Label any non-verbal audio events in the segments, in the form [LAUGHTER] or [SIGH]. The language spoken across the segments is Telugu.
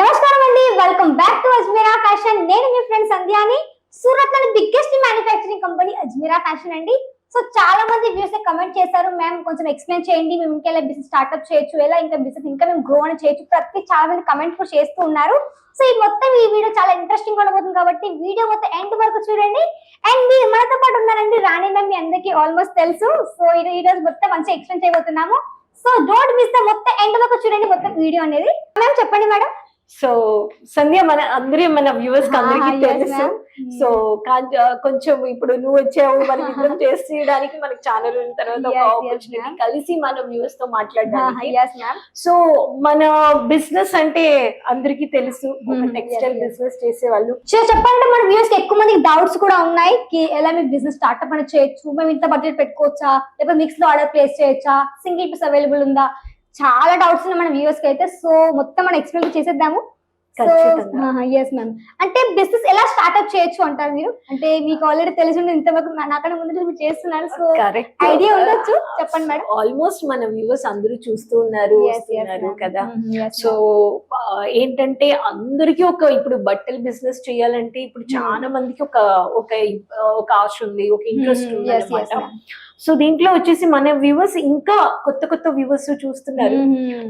నమస్కారం అండి. Welcome back to Ajmera fashion నేను మీ ఫ్రెండ్ సంధ్యాని. సూరత్లోని biggest manufacturing company Ajmera fashion అండి. సో చాలా మంది వ్యూస్ కమెంట్ చేశారు. మ్యామ్ కొంచెం ఎక్స్ప్లెయిన్ చేయండి. మేము ఇంకా ఎలా బిజినెస్ స్టార్ట్అప్ చేయొచ్చు. ఎలా ఇంకా బిజినెస్ ఇంకా మేము గ్రో అని చేయొచ్చు. ప్రతి చాలా మంది కమెంట్ కూడా చేస్తూ ఉన్నారు. సో ఈ మొత్తం ఈ వీడియో చాలా ఇంట్రెస్టింగ్ ఉండబోతుంది కాబట్టి వీడియో మొత్తం ఎండ్ వరకు చూడండి. అండ్ మీరు మనతో పాటు ఉన్నారండి రాణి మ్యామ్ మీ అందరికీ ఆల్మోస్ట్ తెలుసు. సో ఈ ఈ రోజు మొత్తం మంచిగా ఎక్స్ప్లెయిన్ చేయబోతున్నాము. సో డోంట్ మిస్ ద మొత్తం ఎండ్ వరకు చూడండి మొత్తం వీడియో అనేది. మ్యామ్ చెప్పండి మేడం సో సంధ్య మన అందరి మన వ్యూవర్స్కి అందరికీ Ah, తెలుసు. సో కొంచెం ఇప్పుడు నువ్వు వచ్చావు మన [LAUGHS] ఇద్దరం చేయడానికి మనకి ఛానల్ ఉన్న తర్వాత ఒక ఆపర్చునిటీ. కలిసి మన వ్యూవర్స్తో మాట్లాడడానికి. సో మన బిజినెస్ అంటే అందరికీ తెలుసు. టెక్స్టైల్. బిజినెస్ చేసే వాళ్ళు సో చెప్పండి మన కి ఎక్కువ మందికి డౌట్స్ కూడా ఉన్నాయి. కి ఎలా మీ బిజినెస్ స్టార్ట్అప్ అని చేయొచ్చు? మేము ఇంత బడ్జెట్ పెట్టుకోవచ్చా? లేకపోతే మిక్స్లో ఆర్డర్ ప్లేస్ చేయొచ్చా? సింగిల్ పీస్ అవైలబుల్ ఉందా? చాలా డౌట్స్ ఉన్నాయి మన వ్యూవర్స్కి అయితే సో మొత్తం మనం ఎక్స్ప్లెయిన్ చేసేద్దాము. ఎస్ మ్యామ్ అంటే బిజినెస్ ఎలా స్టార్ట్అప్ చేయొచ్చు అంటారు మీరు? అంటే మీకు ఆల్రెడీ తెలిసి ఉంటుంది ఇంతవరకు నాకన్నా ముందు మీరు చేస్తున్నారు సో ఐడియా ఉండొచ్చు. చెప్పండి మేడం ఆల్మోస్ట్ మన వ్యూవర్స్ అందరూ చూస్తూ ఉన్నారు కదా. సో ఆ, ఏంటంటే అందరికీ ఒక ఇప్పుడు బట్టల బిజినెస్ చేయాలంటే ఇప్పుడు Hmm. చాలా మందికి ఒక ఒక ఒక ఆశ ఉంది ఒక ఇంట్రెస్ట్ Hmm, ఉంది. సో దీంట్లో వచ్చేసి మన వ్యూవర్స్ ఇంకా కొత్త కొత్త వ్యూవర్స్ చూస్తున్నారు.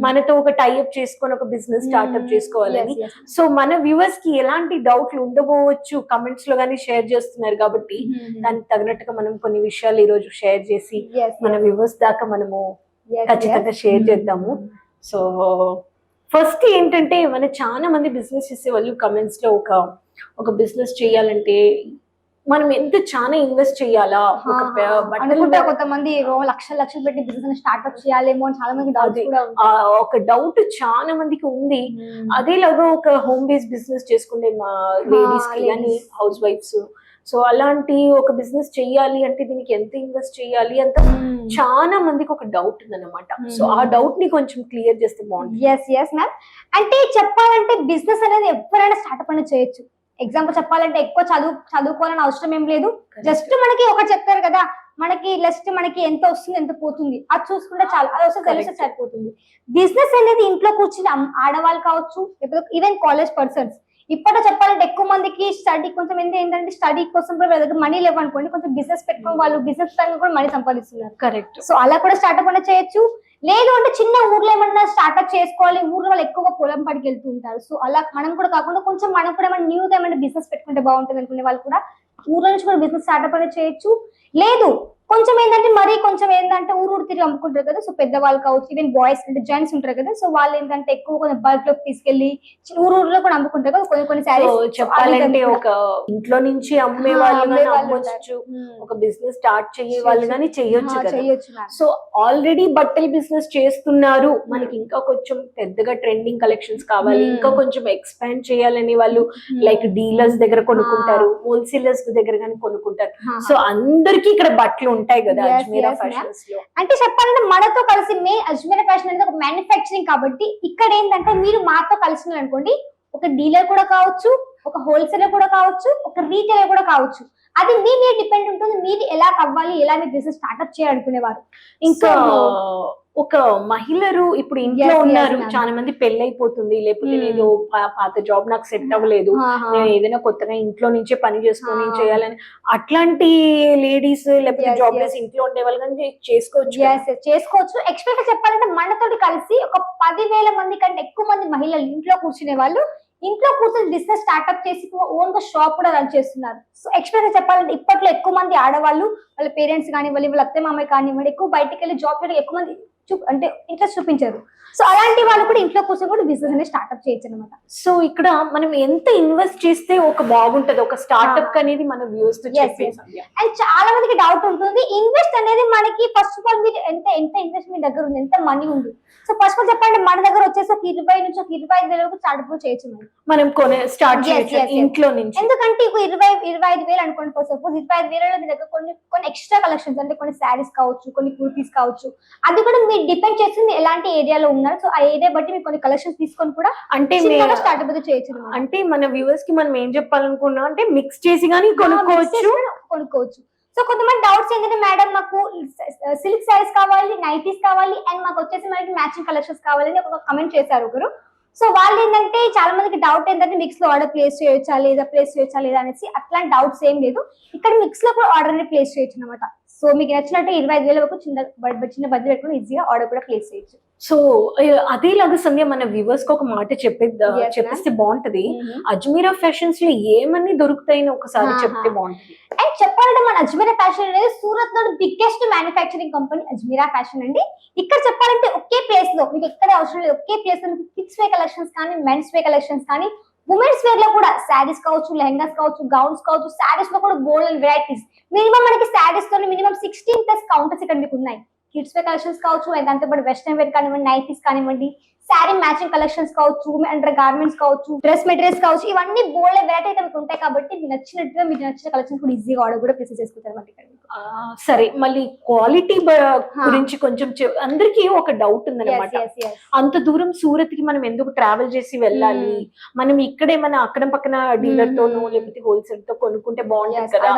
మనతో ఒక టైఅప్ చేసుకొని ఒక బిజినెస్ స్టార్ట్అప్ చేసుకోవాలని. సో మన వ్యూవర్స్కి ఎలాంటి డౌట్లు ఉండబోవచ్చు కమెంట్స్లో కానీ షేర్ చేస్తున్నారు కాబట్టి దానికి తగినట్టుగా మనం కొన్ని విషయాలు ఈ రోజు షేర్ చేసి మన వ్యూవర్స్ దాకా మనము ఖచ్చితంగా షేర్ చేద్దాము. సో ఫస్ట్ ఏంటంటే మన చాలా మంది బిజినెస్ చేసే వాళ్ళు కమెంట్స్లో ఒక ఒక బిజినెస్ చేయాలంటే మనం ఎంత చాలా ఇన్వెస్ట్ చేయాలా? అనుకుంటా మీద- కొంతమంది లక్షలు లక్షలు పెట్టి బిజినెస్ స్టార్ట్అప్ చేయాలేమో అని చాలా మంది ఆ, ఒక డౌట్ చాలా మందికి ఉంది. అదేలాగా ఒక హోమ్ బేస్ బిజినెస్ చేసుకునే మా లేడీస్ కానీ ladies. హౌస్ వైఫ్స్ సో అలాంటి ఒక బిజినెస్ చెయ్యాలి అంటే దీనికి ఎంత ఇన్వెస్ట్ చేయాలి అంత చాలా మందికి ఒక డౌట్ ఉందన్నమాట. సో ఆ. డౌట్ని కొంచెం క్లియర్ చేస్తే బాగుంటుంది. ఎస్ ఎస్ మ్యామ్ అంటే చెప్పాలంటే బిజినెస్ అనేది ఎవరైనా స్టార్ట్అప్ అనేది చేయొచ్చు. ఎగ్జాంపుల్ చెప్పాలంటే ఎక్కువ చదువు చదువుకోవాలని అవసరం ఏం లేదు. జస్ట్ మనకి ఒకటి చెప్తారు కదా మనకి జస్ట్ మనకి ఎంత వస్తుంది ఎంత పోతుంది. అది చూసుకుంటే చాలు అది వస్తే తెలిస్తే. సరిపోతుంది. బిజినెస్ అనేది ఇంట్లో కూర్చుని ఆడవాళ్ళు కావచ్చు లేకపోతే ఈవెన్ కాలేజ్ పర్సన్స్ ఇప్పట్లో చెప్పాలంటే ఎక్కువ మందికి స్టడీ కొంచెం ఎంత ఏంటంటే స్టడీ కోసం కూడా వాళ్ళ మనీ లేవనుకోండి కొంచెం బిజినెస్ పెట్టుకొని వాళ్ళు బిజినెస్ పరంగా కూడా మనీ సంపాదిస్తున్నారు. కరెక్ట్ సో అలా కూడా స్టార్ట్అప్ అనేది చేయొచ్చు. లేదు అంటే చిన్న ఊర్లో ఏమన్నా స్టార్ట్అప్ చేసుకోవాలి ఊర్లో వాళ్ళు ఎక్కువగా పొలం పడికి వెళ్తూ ఉంటారు. సో అలా మనం కూడా కాకుండా కొంచెం మనం కూడా ఏమైనా న్యూగా ఏమైనా బిజినెస్ పెట్టుకుంటే బాగుంటుంది అనుకునే వాళ్ళు కూడా ఊర్లో నుంచి కూడా బిజినెస్ స్టార్ట్అప్ అనేది చేయొచ్చు. లేదు కొంచెం ఏంటంటే మరీ కొంచెం ఏంటంటే ఊరు ఊరు తిరిగి అమ్ముకుంటారు కదా. సో పెద్దవాళ్ళు కావచ్చు ఈవెన్ బాయ్స్ అంటే జెంట్స్ ఉంటారు కదా. సో వాళ్ళు ఏంటంటే ఎక్కువ కొంచెం బల్క్లోకి తీసుకెళ్ళి ఊరు ఊర్లో కూడా అమ్ముకుంటారు కదా. కొన్ని కొన్ని సో శారీస్ చెప్పాలంటే ఒక ఇంట్లో నుంచి అమ్మే వాళ్ళు ఒక బిజినెస్ స్టార్ట్ చేయే వాళ్ళు కానీ చేయొచ్చు సో ఆల్రెడీ బట్టల బిజినెస్ చేస్తున్నారు. మనకి ఇంకా కొంచెం పెద్దగా ట్రెండింగ్ కలెక్షన్స్ కావాలి. ఇంకా కొంచెం ఎక్స్పాండ్ చేయాలని వాళ్ళు లైక్ డీలర్స్ దగ్గర కొనుక్కుంటారు. హోల్సేలర్స్ దగ్గర కానీ కొనుక్కుంటారు. సో అందరికి ఇక్కడ బట్టలు ఉంటాయి కదా అజ్మీరా. ఫ్యాషన్స్లో. అంటే చెప్పాలంటే మనతో కలిసి మెయిన్ అజ్మీర్ ఫ్యాషన్ అనేది ఒక మ్యానుఫ్యాక్చరింగ్ కాబట్టి ఇక్కడ ఏంటంటే మీరు మాతో కలిసి అనుకోండి ఒక డీలర్ కూడా కావచ్చు ఒక హోల్సేలర్ కూడా కావచ్చు ఒక రీటైలర్ కూడా కావచ్చు. అది మీ మీద డిపెండ్ ఉంటుంది మీరు ఎలా అవ్వాలి ఎలా మీ బిజినెస్ స్టార్ట్అప్ చేయాలనుకునేవారు. ఇంకా ఒక మహిళలు ఇప్పుడు ఇంట్లో ఉన్నారు. చాలా మంది పెళ్ళైపోతుంది. లేకపోతే Hmm. నేను పాత జాబ్ నాకు సెట్ అవ్వలేదు. నేను ఏదైనా కొత్తగా ఇంట్లో నుంచే పని చేసుకొని Ah. చేయాలని అట్లాంటి లేడీస్ లేకపోతే జాబ్. లెస్ ఇంట్లో ఉండే వాళ్ళు చేసుకోవచ్చు చేసుకోవచ్చు. ఎక్స్పెక్ట్ చెప్పాలంటే మనతోటి కలిసి ఒక పదివేల మంది కంటే ఎక్కువ మంది మహిళలు ఇంట్లో కూర్చునే వాళ్ళు ఇంట్లో కూర్చొని బిజినెస్ స్టార్ట్అప్ చేసి ఓన్గా షాప్ కూడా రన్ చేస్తున్నారు. సో ఎక్స్పెక్ట్ చెప్పాలంటే ఇప్పట్లో ఎక్కువ మంది ఆడవాళ్ళు వాళ్ళ పేరెంట్స్ కానివ్వండి వాళ్ళ అత్తే మామయ్య కానివ్వండి ఎక్కువ బయటకు వెళ్ళి జాబ్ చేయడం ఎక్కువ మంది చూ- అంటే ఇంట్రెస్ట్ చూపించారు. సో అలాంటి వాళ్ళు కూడా ఇంట్లో కూర్చొని కూడా బిజినెస్ అనేది స్టార్ట్అప్ చేయొచ్చు అనమాట సో ఇక్కడ మనం ఎంత ఇన్వెస్ట్ చేస్తే ఒక బాగుంటది? ఒక స్టార్ట్అప్ అనేది మన వ్యూస్ అండ్ చాలా మందికి డౌట్ ఉంటుంది. ఇన్వెస్ట్ అనేది మనకి ఫస్ట్ ఆఫ్ ఆల్ మీరు ఎంత ఎంత ఇన్వెస్ట్ మీ దగ్గర ఉంది? ఎంత మనీ ఉంది? సో ఫస్ట్ ఆఫ్ ఆల్ చెప్పండి మన దగ్గర వచ్చేసి ఒక ఇరవై నుంచి ఒక ఇరవై ఐదు వేల వరకు స్టార్ట్అప్ చేయొచ్చు మనం. మనం కొనే స్టార్ట్ చేయొచ్చు. ఇంట్లో నుంచి. ఎందుకంటే ఇప్పుడు ఇరవై ఇరవై ఐదు వేలు అనుకోండి ఫర్ సపోజ్ ఇరవై ఐదు వేలలో మీ దగ్గర కొన్ని కొన్ని ఎక్స్ట్రా కలెక్షన్స్ అంటే కొన్ని శారీస్ కావచ్చు కొన్ని కుర్తీస్ కావచ్చు అది కూడా మీరు డిపెండ్ చేస్తుంది ఎలాంటి ఏరియాలో ఉన్నారు. సో ఆ ఏరియా బట్టి మీరు కొన్ని కలెక్షన్స్ తీసుకొని కూడా అంటే స్టార్ట్అప్ అయితే చేయొచ్చు. అంటే మన వ్యూవర్స్కి మనం ఏం చెప్పాలనుకున్నాం అంటే మిక్స్ చేసి కానీ కొనుక్కోవచ్చు. కొనుక్కోవచ్చు. సో కొంతమంది డౌట్స్ ఏంటంటే మేడం మాకు సిల్క్ శారీస్ కావాలి నైటీస్ కావాలి అండ్ మాకు వచ్చేసి మనకి మ్యాచింగ్ కలెక్షన్స్ కావాలని ఒక కమెంట్ చేశారు ఒకరు. సో వాళ్ళు ఏంటంటే చాలా మందికి డౌట్ ఏంటంటే మిక్స్లో ఆర్డర్ ప్లేస్ చేయొచ్చా లేదా ప్లేస్ చేయొచ్చా లేదా అనేసి అట్లాంటి డౌట్స్ ఏం లేదు. ఇక్కడ మిక్స్లో కూడా ఆర్డర్ని ప్లేస్ చేయొచ్చు అనమాట సో మీకు నచ్చినట్టు ఇరవై ఐదు వేల వరకు చిన్న చిన్న బడ్జెట్ పెట్టుకుని ఈజీగా ఆర్డర్ కూడా ప్లేస్ చేయొచ్చు. సో అదేలాగా సంధ్య మన వ్యూవర్స్కి ఒక మాట ma'am. చెప్పేస్తే బాగుంటది. అజ్మీరా ఫ్యాషన్స్లో ఏమన్నీ దొరుకుతాయని ఒకసారి. చెప్తే బాగుంటది. అండ్ చెప్పాలంటే మన అజ్మీరా ఫ్యాషన్ అనేది సూరత్లో biggest manufacturing company Ajmera fashion అండి. ఇక్కడ చెప్పాలంటే ఒకే ప్లేస్లో మీకు ఎక్కడ అవసరం లేదు ఒకే ప్లేస్లో మీకు కిడ్స్ వే కలెక్షన్స్ కానీ మెన్స్ వే కలెక్షన్స్ కానీ ఉమెన్స్ వేర్లో కూడా శారీస్ కావచ్చు లెహంగాస్ కావచ్చు గౌన్స్ కావచ్చు శారీస్లో కూడా గోల్డ్ వెరైటీస్ మినిమం మనకి శారీస్తో మినిమం సిక్స్టీన్ ప్లస్ కౌంటర్స్ ఇక్కడ మీకు ఉన్నాయి. కిడ్స్ వేర్ కలెక్షన్స్ కావచ్చు and దాంతో పాటు వెస్టర్న్ వేర్ కానివ్వండి నైటీస్ కానివ్వండి శారీ మ్యాచింగ్ కలెక్షన్స్ కావచ్చు అండర్ గార్మెంట్స్ కావచ్చు డ్రెస్ మెటీరియల్స్ కావచ్చు ఇవన్నీ బోల్డ్ వెరైటీ అయితే మీకు ఉంటాయి కాబట్టి మీకు నచ్చినట్టుగా మీకు నచ్చిన కలెక్షన్ కూడా ఈజీగా ఆర్డర్ కూడా ప్లేస్ చేసుకుంటారు అన్నమాట ఇక్కడ సరే మళ్ళీ క్వాలిటీ గురించి కొంచెం అందరికీ ఒక డౌట్ ఉందన్నమాట. అంత దూరం సూరత్కి మనం ఎందుకు ట్రావెల్ చేసి వెళ్ళాలి మనం ఇక్కడే మన అక్కడ పక్కన డీలర్ తోనో మ్మ్. లేకపోతే హోల్సేల్తో కొనుక్కుంటే బాగుంటుంది కదా.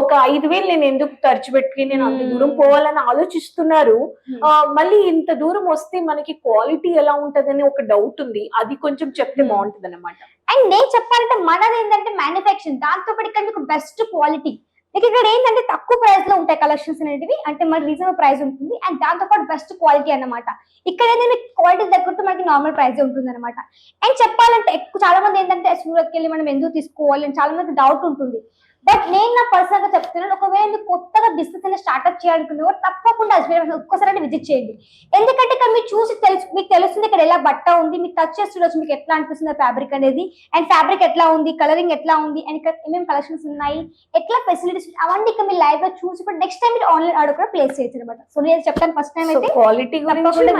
ఒక ఐదు వేలు నేను ఎందుకు ఖర్చు పెట్టుకుని నేను అంత. దూరం పోవాలని ఆలోచిస్తున్నారు Hmm. మళ్ళీ ఇంత దూరం వస్తే మనకి క్వాలిటీ ఎలా ఉంటదని ఒక డౌట్ ఉంది. అది కొంచెం చెప్తే Hmm. బాగుంటది అనమాట అండ్ నేను చెప్పాలంటే మనది ఏంటంటే మ్యానుఫ్యాక్చరింగ్ దాంతో పాటు ఇక్కడ మీకు బెస్ట్ క్వాలిటీ మీకు ఇక్కడ ఏంటంటే తక్కువ ప్రైస్లో ఉంటాయి కలెక్షన్స్ అనేటివి. అంటే మన రీజనబుల్ ప్రైస్ ఉంటుంది. అండ్ దాంతో పాటు బెస్ట్ క్వాలిటీ అన్నమాట. ఇక్కడ ఏంటంటే క్వాలిటీ తగ్గట్టు మనకి నార్మల్ ప్రైస్ ఉంటుంది అనమాట అండ్ చెప్పాలంటే ఎక్కువ చాలా మంది ఏంటంటే సూరత్కి వెళ్ళి మనం ఎందుకు తీసుకోవాలి? అని చాలా మంది డౌట్ ఉంటుంది. బట్ నేను నా పర్సనల్గా చెప్తున్నాను ఒకవేళ మీరు కొత్తగా బిజినెస్ అనేది స్టార్ట్అప్ చేయాలనుకున్న వారు తప్పకుండా అజ్మీర్ ఒక్కసారి విజిట్ చేయండి. ఎందుకంటే ఇక్కడ మీరు చూసి తెలుసు మీకు తెలుస్తుంది ఇక్కడ ఎలా బట్ట ఉంది మీకు టచ్ చేసి చూడొచ్చు మీకు ఎట్లా అనిపిస్తుంది ఫ్యాబ్రిక్ అనేది అండ్ ఫ్యాబ్రిక్ ఎట్లా ఉంది కలరింగ్ ఎట్లా ఉంది అండ్ ఇక్కడ ఏమేమి కలెక్షన్స్ ఉన్నాయి ఎట్లా ఫెసిలిటీస్ అవన్నీ ఇక్కడ మీరు లైవ్గా చూసి ఇప్పుడు నెక్స్ట్ టైం మీరు ఆన్లైన్ ఆర్డర్ కూడా ప్లేస్ చేయొచ్చు అనమాట సో నేను చెప్తాను ఫస్ట్ టైం అయితే. క్వాలిటీ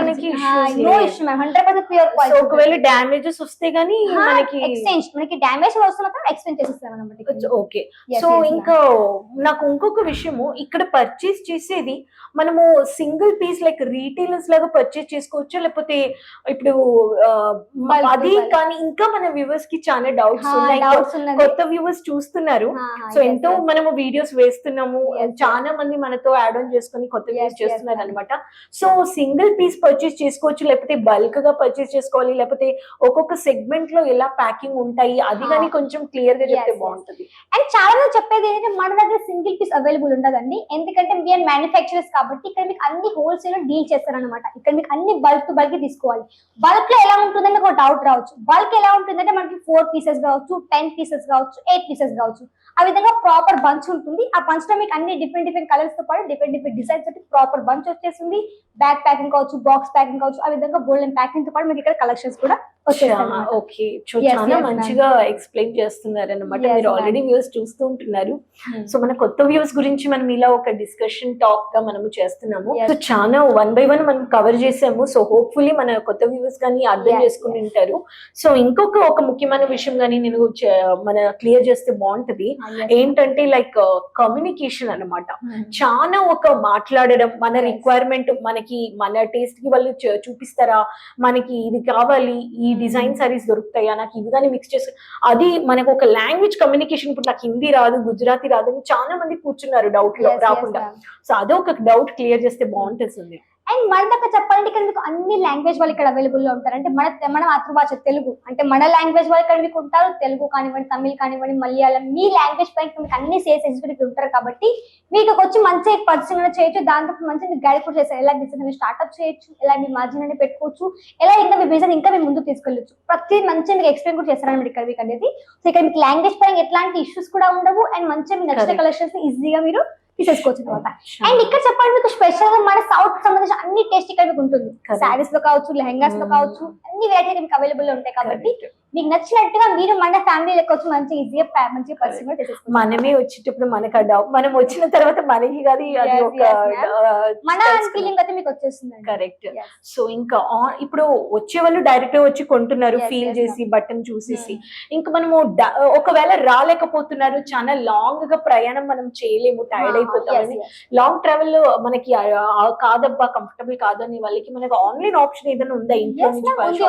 మనకి no issue ma'am hundred percent pure so ఒకవేళ క్వాలిటీ డ్యామేజెస్ వస్తే గానీ మనకి ఎక్స్చేంజ్ మనకి డ్యామేజ్ వస్తే మాత్రం ఎక్స్చేంజ్ చేసేస్తాం అనమాట ఓకే సో ఇంకా నాకు ఇంకొక విషయము. ఇక్కడ పర్చేస్ చేసేది మనము సింగిల్ పీస్ లైక్ రీటైలర్స్ లాగా పర్చేస్ చేసుకోవచ్చు? లేకపోతే ఇప్పుడు అది. కానీ ఇంకా మన వ్యూవర్స్కి చాలా డౌట్స్ ఉన్నాయి. కొత్త వ్యూవర్స్ చూస్తున్నారు. సో ఎంతో. మనము వీడియోస్ వేస్తున్నాము. చాలా మంది మనతో యాడ్ ఆన్ చేసుకుని కొత్త వ్యూస్ చేస్తున్నారు. అనమాట సో సింగిల్ పీస్ పర్చేస్ చేసుకోవచ్చు. లేకపోతే బల్క్గా పర్చేస్ చేసుకోవాలి. లేకపోతే ఒక్కొక్క సెగ్మెంట్లో ఎలా ప్యాకింగ్ ఉంటాయి? అది. కానీ కొంచెం క్లియర్గా చెప్తే. బాగుంటది. అండ్ చాలా మంది చెప్పేది ఏంటంటే మన దగ్గర సింగిల్ పీస్ అవైలబుల్ ఉండదండి. ఎందుకంటే వీఆర్ మ్యానుఫ్యాక్చరర్స్ కాబట్టి ఇక్కడ మీకు అన్ని హోల్సేల్ డీల్ చేస్తారనమాట ఇక్కడ మీకు అన్ని బల్క్ టు బల్క్ తీసుకోవాలి. బల్క్లో ఎలా ఉంటుందని ఒక డౌట్ రావచ్చు. బల్క్ ఎలా ఉంటుందంటే మనకి ఫోర్ పీసెస్ కావచ్చు టెన్ పీసెస్ కావచ్చు ఎయిట్ పీసెస్ కావచ్చు. ఆ విధంగా ప్రాపర్ బంచ్ ఉంటుంది. ఆ బంచ్లో మీకు అన్ని డిఫరెంట్ డిఫరెంట్ కలర్స్తో పాటు డిఫరెంట్ డిఫరెంట్ డిజైన్స్ తోటి ప్రాపర్ బంచ్ వచ్చేసింది బ్యాక్ ప్యాకింగ్ కావచ్చు బాక్స్ ప్యాకింగ్ కావచ్చు ఆ విధంగా గోల్డెన్ ప్యాకింగ్తో పాటు మీకు ఇక్కడ కలెక్షన్స్ కూడా ఓకే Yes, చాలా. మంచిగా ఎక్స్ప్లెయిన్ చేస్తున్నారు అనమాట మీరు. ఆల్రెడీ వ్యూస్ చూస్తూ ఉంటున్నారు. సో మన కొత్త వ్యూస్ గురించి మనం ఇలా ఒక డిస్కషన్ టాక్గా మనము చేస్తున్నాము. సో చాలా వన్ బై వన్ మనం కవర్ చేసాము. సో హోప్ఫుల్లీ మన కొత్త వ్యూస్ కానీ అర్థం చేసుకుని ఉంటారు. సో ఇంకొక ఒక ముఖ్యమైన విషయం కానీ నేను మన క్లియర్ చేస్తే బాగుంటది. ఏంటంటే లైక్ కమ్యూనికేషన్ అన్నమాట. చాలా ఒక మాట్లాడడం మన. రిక్వైర్మెంట్ మనకి మన టేస్ట్కి వాళ్ళు చూపిస్తారా? మనకి ఇది కావాలి ఈ డిజైన్ సారీస్ దొరుకుతాయా? నాకు ఇవి కానీ మిక్స్ చేసి అది మనకు ఒక లాంగ్వేజ్ కమ్యూనికేషన్ ఇప్పుడు నాకు హిందీ రాదు గుజరాతీ రాదు అని చాలా మంది కూర్చున్నారు డౌట్లో రాకుండా. సో అదే ఒక డౌట్ క్లియర్ చేస్తే బాగుంటుంది అండ్ మన దగ్గర చెప్పాలంటే ఇక్కడ మీకు అన్ని లాంగ్వేజ్ వాళ్ళు ఇక్కడ అవైలబుల్లో ఉంటారు. అంటే మన మన మాతృభాష తెలుగు. అంటే మన లాంగ్వేజ్ వాళ్ళు ఇక్కడ మీకు ఉంటారు. తెలుగు కానివ్వండి తమిళ్ కానివ్వండి మలయాళం మీ లాంగ్వేజ్ పైన మీకు అన్ని సేల్స్ ఎగ్జిక్యూటివ్ ఉంటారు కాబట్టి మీకు వచ్చి మంచి పర్సన్ చేయొచ్చు. దాంతో మంచి మీకు గైడ్ కూడా చేస్తారు. ఎలా బిజినెస్ అనేది స్టార్ట్అప్ చేయొచ్చు ఎలా మీ మార్జిన్ అనేది పెట్టుకోవచ్చు ఎలా ఇంకా మీ బిజినెస్ ఇంకా మీరు ముందుకు తీసుకెళ్ళొచ్చు. ప్రతి మంచిగా మీకు ఎక్స్ప్లెయిన్ కూడా చేస్తారన్నమాట ఇక్కడ మీకు అనేది. సో ఇక్కడ మీకు లాంగ్వేజ్ పరంగా ఎట్లాంటి ఇష్యూస్ కూడా ఉండవు. అండ్ మంచిగా మీకు నచ్చిన. కలెక్షన్స్ ఈజీగా మీరు తీసేసుకోవచ్చు అనమాట అండ్ ఇక్కడ చెప్పండి మీకు స్పెషల్గా మన సౌత్ సంబంధించిన అన్ని టేస్ట్ ఇక్కడ మీకు ఉంటుంది. సారీస్లో కావచ్చు లెహంగాస్లో Mm. కావచ్చు అన్ని వెరైటీ మీకు అవైలబుల్ ఉంటాయి కాబట్టి మీకు నచ్చినట్టుగా మీరు మన ఫ్యామిలీ లెక్క వచ్చి మంచి ఈజీగా మంచి పర్సన్ మనమే వచ్చేటప్పుడు మనకు డౌట్ మనం వచ్చిన తర్వాత మనకి కాదు అది ఒక మన ఫీలింగ్ అయితే మీకు వచ్చేస్తుంది కరెక్ట్. సో ఇంకా ఇప్పుడు వచ్చే వాళ్ళు డైరెక్ట్ వచ్చి కొంటున్నారు ఫీల్ చేసి బటన్ చూసేసి. ఇంకా మనము ఒకవేళ రాలేకపోతున్నారు చాలా లాంగ్గా ప్రయాణం మనం చేయలేము టైర్డ్ అయిపోతామని లాంగ్ ట్రావెల్లో మనకి కాదబ్బా కంఫర్టబుల్ కాదని వాళ్ళకి మనకి ఆన్లైన్ ఆప్షన్ ఏదైనా ఉందా? ఇంట్లో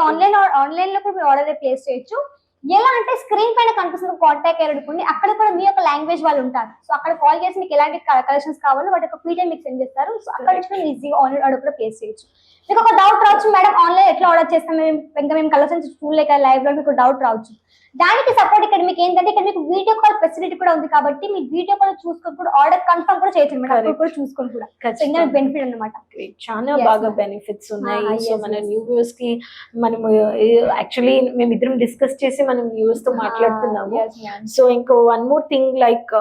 ఆన్లైన్ ఆన్లైన్లో కూడా ఆర్డర్ ప్లేస్ చేయొచ్చు. ఎలా అంటే స్క్రీన్ పైన కనిపిస్తున్న కాంటాక్ట్ అడుగుతుంది అక్కడ కూడా మీ యొక్క లాంగ్వేజ్ వాళ్ళు ఉంటారు. సో అక్కడ కాల్ చేసి మీకు ఎలాంటి కలెక్షన్స్ కావాలో వాటి యొక్క పీడిఎం మీకు సెండ్ చేస్తారు. సో అక్కడ నుంచి మీరు ఈజీగా ఆన్లైన్ ఆర్డర్ కూడా ప్లేస్ చేయొచ్చు. మీకు ఒక డౌట్ రావచ్చు మేడం ఆన్లైన్ ఎట్లా ఆర్డర్ చేస్తాం మేము? ఇంకా మేము కలెక్షన్స్ చూడలేక లైవ్లో మీకు డౌట్ రావచ్చు. దానికి సపోర్ట్ ఇక్కడ మీకు ఏంటంటే ఇక్కడ మీకు వీడియో కాల్ ఫెసిలిటీ కూడా ఉంది కాబట్టి మీ వీడియో కాల్ చూసుకొని కూడా ఆర్డర్ కన్ఫర్మ్ కూడా చేయొచ్చు మేడం. కూడా చూసుకొని కూడా. ఇంకా బెనిఫిట్ అన్నమాట. Great. చాలా బాగా. బెనిఫిట్స్ ఉన్నాయి. Ah, సో yes, మన. న్యూ వ్యూస్కి మనము యాక్చువల్లీ మేము ఇద్దరం డిస్కస్ చేసి మనం వ్యూస్తో మాట్లాడుతున్నాము. సో ఇంకో వన్ మోర్ థింగ్ లైక్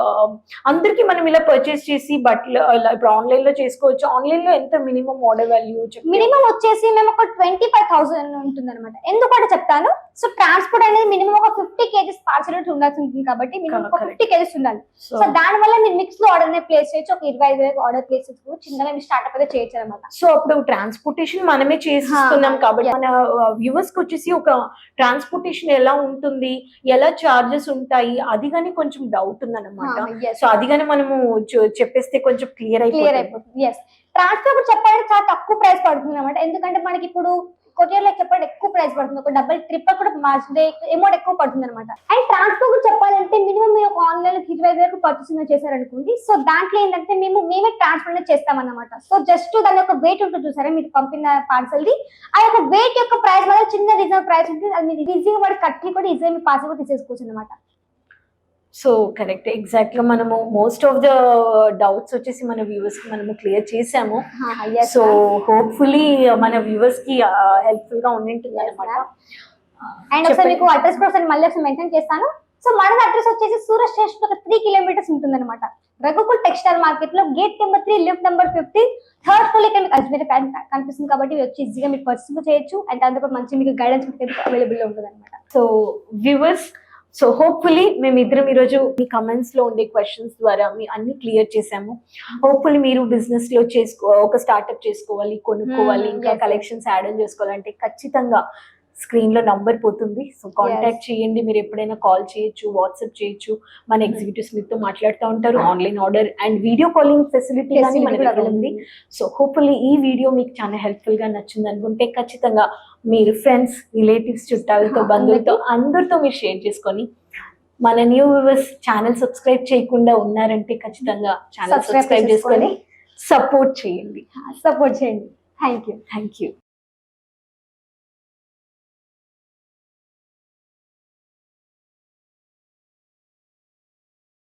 అందరికి మనం ఇలా పర్చేస్ చేసి బట్టలు ఇలా ఇప్పుడు ఆన్లైన్లో చేసుకోవచ్చు. ఆన్లైన్లో ఎంత మినిమం ఆర్డర్ వాల్యూ మినిమం వచ్చేసి మేము ఒక ట్వంటీ ఫైవ్ థౌసండ్ ఉంటుంది అనమాట ఎందుకంటే చెప్తాను? సో ట్రాన్స్పోర్ట్ అనేది మినిమం ఒక ఫిఫ్టీ కేజీస్ పార్సల్ ఉండాల్సి ఉంటుంది కాబట్టి మినిమం. ఫిఫ్టీ కేజీస్ ఉండాలి. సో దాని వల్ల మీరు మిక్స్లో ఆర్డర్ ప్లేస్ చేయొచ్చు. ఒక ఇరవై ఐదు వేలకు ఆర్డర్ ప్లేస్ చిన్నగా మీరు స్టార్ట్అప్ అయితే చేయొచ్చు అనమాట సో అప్పుడు ట్రాన్స్పోర్టేషన్ మనమే చేసిస్తున్నాం Ah, కాబట్టి. మన వ్యూవర్స్కి వచ్చేసి ఒక ట్రాన్స్పోర్టేషన్ ఎలా ఉంటుంది ఎలా చార్జెస్ ఉంటాయి అది కానీ కొంచెం డౌట్ ఉందన్నమాట. సో అది కానీ మనము చెప్పేస్తే కొంచెం క్లియర్ క్లియర్ అయిపోతుంది. ట్రాన్స్పోర్ట్ చెప్పాలంటే చాలా తక్కువ ప్రైస్ పడుతుంది అనమాట ఎందుకంటే మనకి ఇప్పుడు కొరియర్లో చెప్పండి ఎక్కువ ప్రైస్ పడుతుంది. ఒక డబల్ ట్రిప్ కూడా మార్చుడే అమౌంట్ ఎక్కువ పడుతుంది అనమాట అండ్ ట్రాన్స్పోర్ట్ కూడా చెప్పాలంటే మినిమం మీరు ఒక ఆన్లైన్లో ఇరవై వేలకు పర్చేసింగ్ చేశారనుకోండి. సో దాంట్లో ఏంటంటే మేము మేమే ట్రాన్స్పోర్ట్ చేస్తాం చేస్తామన్నమాట. సో జస్ట్ దాని యొక్క వెయిట్ ఉంటుంది చూసారా? మీరు పంపిన పార్సల్ ది. ఆ యొక్క వెయిట్ యొక్క ప్రైస్ వల్ల చిన్న రీజనబుల్ ప్రైస్ ఉంటుంది అది మీరు ఈజీగా వాడు కట్టి కూడా ఈజీగా మీ పార్సల్ కూడా తీసేసుకోవచ్చు అనమాట సో కరెక్ట్ ఎగ్జాక్ట్గా మనము మోస్ట్ ఆఫ్ ద డౌట్స్ వచ్చేసి మన వ్యూవర్స్కి మనము క్లియర్ చేసాము. సో హోప్ఫుల్లీ మన వ్యూవర్స్కి హెల్ప్ఫుల్గా ఉండింటుంది అనమాట అండ్ ఒకసారి మీకు అడ్రస్ కూడా ఒకసారి మళ్ళీ ఒకసారి మెన్షన్ చేస్తాను. సో మన అడ్రస్ వచ్చేసి సూరత్ స్టేషన్ ఒక త్రీ కిలోమీటర్స్ ఉంటుంది అనమాట రఘుకుల్ టెక్స్టైల్ మార్కెట్లో gate number three lift number fifty third floor ఇక్కడ మీకు అజ్మీర్ కనిపిస్తుంది కాబట్టి వచ్చి ఈజీగా మీరు పర్చేస్ చేయొచ్చు. అండ్ దాంతో మంచి మీకు గైడెన్స్ అవైలబుల్ ఉంటుంది అనమాట సో వ్యూవర్స్ సో హోప్ఫుల్లీ మేము ఇద్దరం ఈరోజు మీ కమెంట్స్లో ఉండే క్వశ్చన్స్ ద్వారా మీ అన్ని క్లియర్ చేసాము హోప్ఫుల్లీ మీరు బిజినెస్లో చేసుకో ఒక స్టార్ట్అప్ చేసుకోవాలి కొనుక్కోవాలి Hmm, ఇంకా కలెక్షన్స్ యాడ్ ఆన్ చేసుకోవాలంటే ఖచ్చితంగా స్క్రీన్లో నంబర్ పోతుంది. సో కాంటాక్ట్ చేయండి. మీరు ఎప్పుడైనా కాల్ చేయొచ్చు వాట్సాప్ చేయొచ్చు మన ఎగ్జిక్యూటివ్స్ మీతో మాట్లాడుతూ ఉంటారు. Online order and video calling facility కానీ మన దగ్గర ఉంది. సో హోప్ఫుల్లీ ఈ వీడియో మీకు చాలా హెల్ప్ఫుల్గా నచ్చింది అనుకుంటే ఖచ్చితంగా మీరు ఫ్రెండ్స్ రిలేటివ్స్ చుట్టాలతో బంధువులతో అందరితో మీరు షేర్ చేసుకొని మన న్యూ వ్యూవర్స్ ఛానల్ సబ్స్క్రైబ్ చేయకుండా ఉన్నారంటే ఖచ్చితంగా ఛానల్ సబ్స్క్రైబ్ చేసుకొని. సపోర్ట్ చేయండి. సపోర్ట్ చేయండి. Thank you thank you